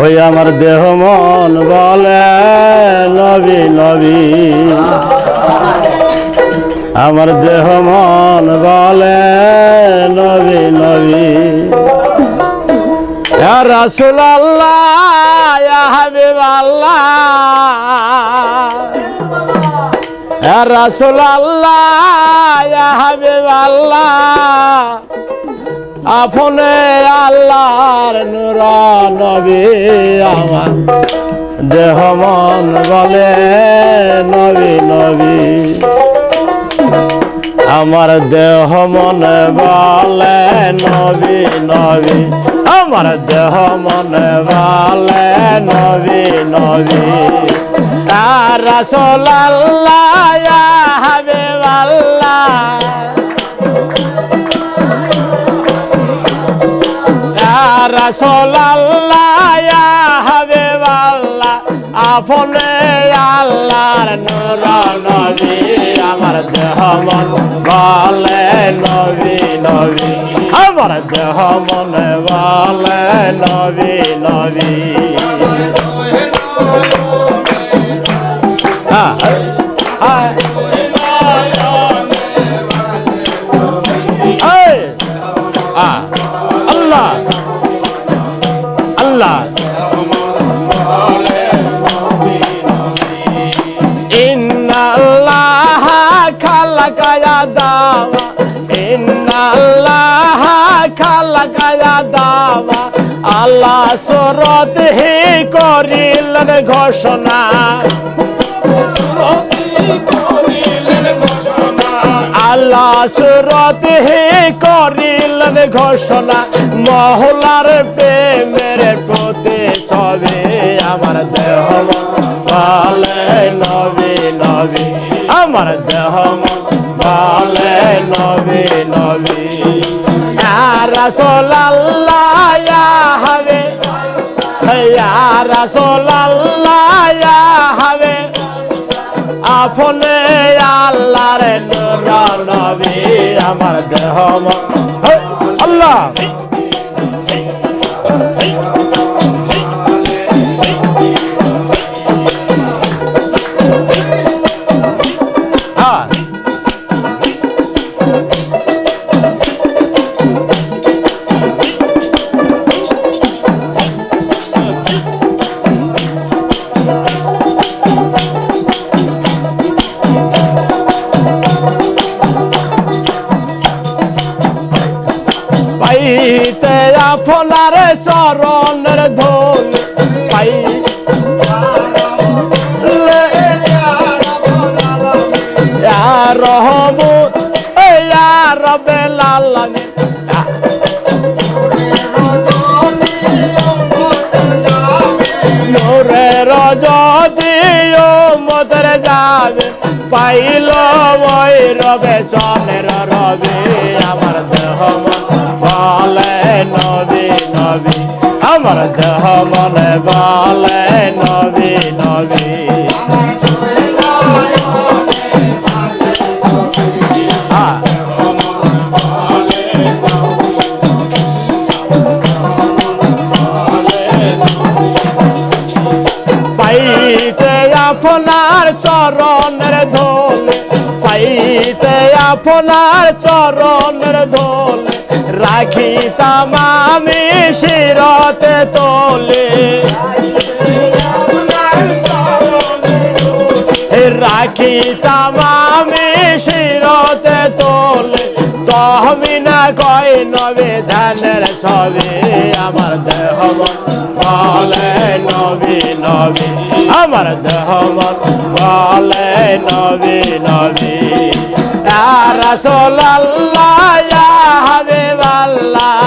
ওই আমার দেহ মন বলে, নবী নবী। আমার দেহ মন বলে, নবী নবী। রাসূল আল্লাহ আল্লাহ রাসূল আল্লাহ আল্লাহ আপনে আল্লাহর নূর নবী আমার। দেহ মন বলে নবী নবী। আমার দেহ মনে বলে নবী নবী। আমার দেহ মনে বলে নবী নবী। আর রাসূল আল্লাহ রসোল্লাহ আপনে আল্লাহর নবী আমার দেহ মন দেহ বলে নবী নবী। আল্লাহ। ইন্নাল্লাহ আল্লাহ সুরত হে করিলেন ঘোষণা। আল্লাহ সুরত হি করিলেন ঘোষণা, মহলার প্রেমের প্রতি ছবি, আমার দেহ বলে নবী নবী। আমার দেহ বলে নবী নবী। রাসোল আল্লাহ নবী। আমার দেহ আপনার চরণের ধোল পাই রহমু রবে লালামী নূরের যদি মদের যাবে পাইল ওই রবে চলের রবে, আমার দেহ মন বলে নবী নবী। আমার দেহ মনে বলে নবী নবী। আপনার চরণের ধোল পাইতে আপনার চরণের ধোল রাখি আমি শিরতে তোলে। তোলে। তহমিনা কয় নবে ধানের ছবি আমার দেহ বলে নবী নবী, আমার দেহ বলে নবী নবী রাসোল আল্লাহ হাবিব আল্লাহ